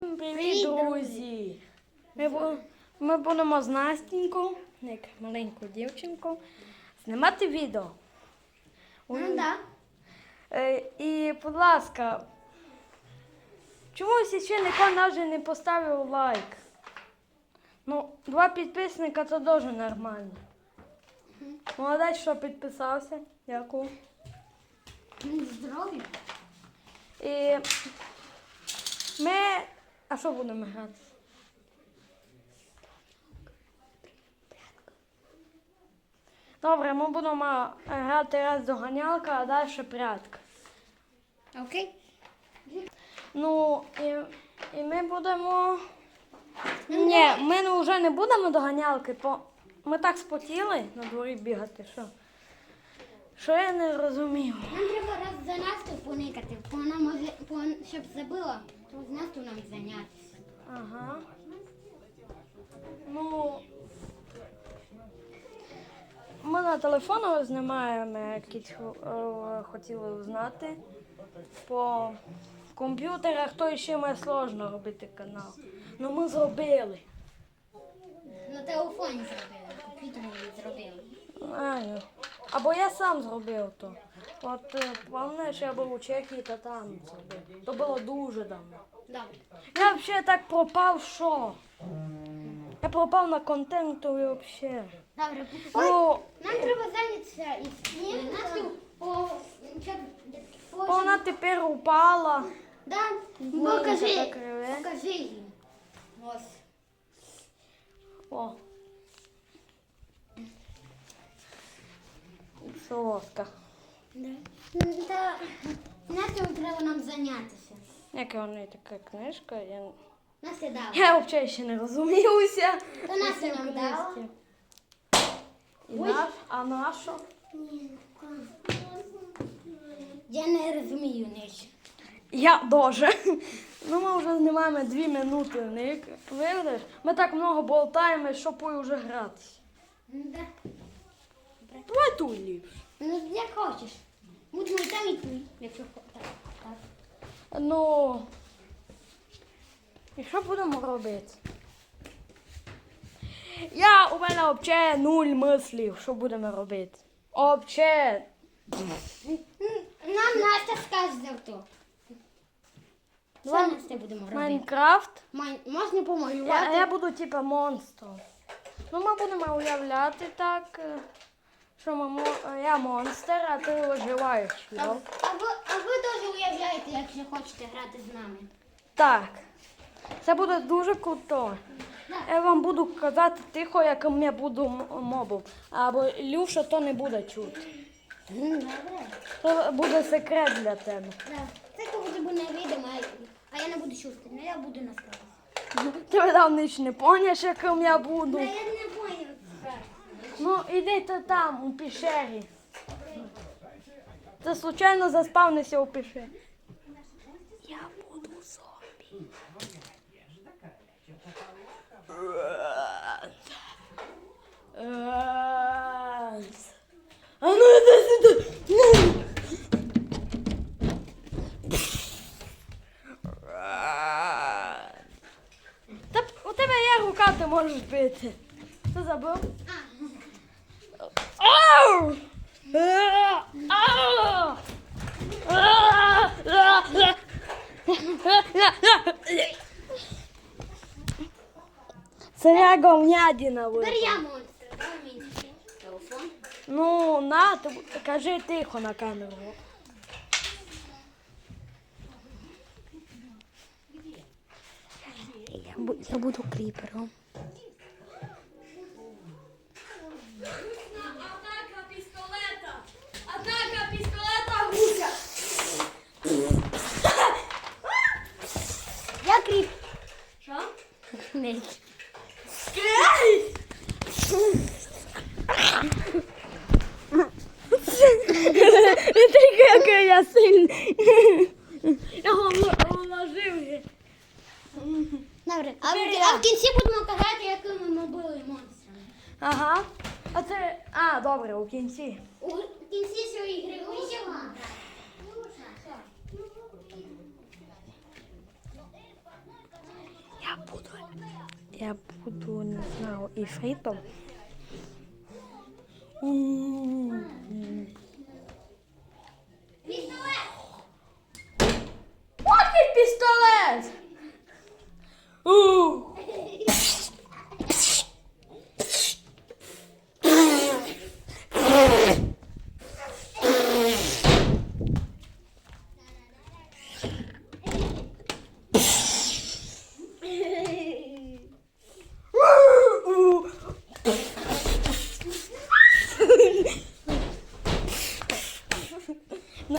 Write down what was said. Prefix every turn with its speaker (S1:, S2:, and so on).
S1: Привіт, друзі! Ми, бу- ми будемо з Настінькою, як маленьку дівчинку, знімати відео.
S2: Ну да.
S1: Е, І, будь ласка, чомусь ще ніхто навіть не поставив лайк. Ну, два підписника це дуже нормально. Молодець, що підписався. Дякую.
S2: Здоров'я.
S1: І ми. А що будемо грати? Добре, ми будемо грати раз доганялка, а далі прятка.
S2: Окей.
S1: Ну, і, і ми будемо. Ні, ми ну, вже не будемо доганялки, бо ми так спотіли на дворі бігати, що. Що я не розумію.
S2: Нам треба раз за Настю поникати, бо вона може, щоб забила, то з Настю нам зайнятися.
S1: Ага. Ну. Ми на телефону знімаємо, якісь е, хотіли узнати. По комп'ютерах то ще ми сложно робити канал. Ну ми зробили.
S2: На телефоні зробили, на комп'ютері зробили.
S1: Знаю. Або я сам зробив то. От е, пам'ятаєш, я був у Чехії та там. То було дуже давно.
S2: Добре.
S1: Я взагалі так пропав, що? Я пропав на контентові взагалі.
S2: Добре.
S1: Ну,
S2: нам треба зайнятися із по...
S1: вона тепер упала.
S2: Да,
S1: Вона
S2: покажи, покажи їм. Ось.
S1: О. Солодка.
S2: Да. Та, Настю треба нам зайнятися.
S1: Яка неї така книжка? Я,
S2: Настя дала.
S1: я взагалі ще не розуміюся.
S2: То Настя нам дала.
S1: І наш, а наша?
S2: Я не розумію ніч.
S1: Я дуже. Ну, ми вже знімаємо дві минути. Ник. Видиш? Ми так много болтаємо, що пою вже гратися.
S2: Да.
S1: Давай ту ліпше.
S2: Ну, як хочеш. Будемо і там і тут, якщо. Так, так.
S1: Ну. І що будемо робити? Я у мене взагалі нуль мислів, що будемо робити. Взагалі.
S2: Нам Настя скаже то. Що Настя будемо робити?
S1: Майнкрафт.
S2: Май... Можна
S1: Я,
S2: помалювати?
S1: я буду типа монстром. Ну, ми будемо уявляти так, е, що ми, мо- я монстр, а ти виживаєш.
S2: А, а, ви, а ви теж уявляєте, якщо хочете грати з нами.
S1: Так. Це буде дуже круто. Я вам буду казати тихо, як я буду м- мобом. Або Люша то не буде чути.
S2: Добре.
S1: Це буде секрет для тебе.
S2: Це коли буде невидимо, а- я не буду чути, але я буду на скалах.
S1: Ти давно ще не поняш, яким я буду.
S2: Та я не поняв.
S1: Ну, іди ти там, у пещері. Ти случайно заспавнився у пещері. Я буду зомбі. А ну іди сюди. Та у тебе є рука, ти можеш бити. Ти забув? Ау! Е, ау! Це я говнядіна
S2: Тепер я монстр. Телефон.
S1: Ну, на, ти бу- кажи тихо на камеру. Я, бу- я буду кріпером.
S2: Не
S1: тільки який я сильний. Я вложив.
S2: Добре. А, в- а в кінці будемо казати, якими ми були монстрами.
S1: Ага. А це. А, добре, у кінці.
S2: У кінці цієї гри будемо.
S1: Я буду. Я буду, не знаю, іфритом. М. На...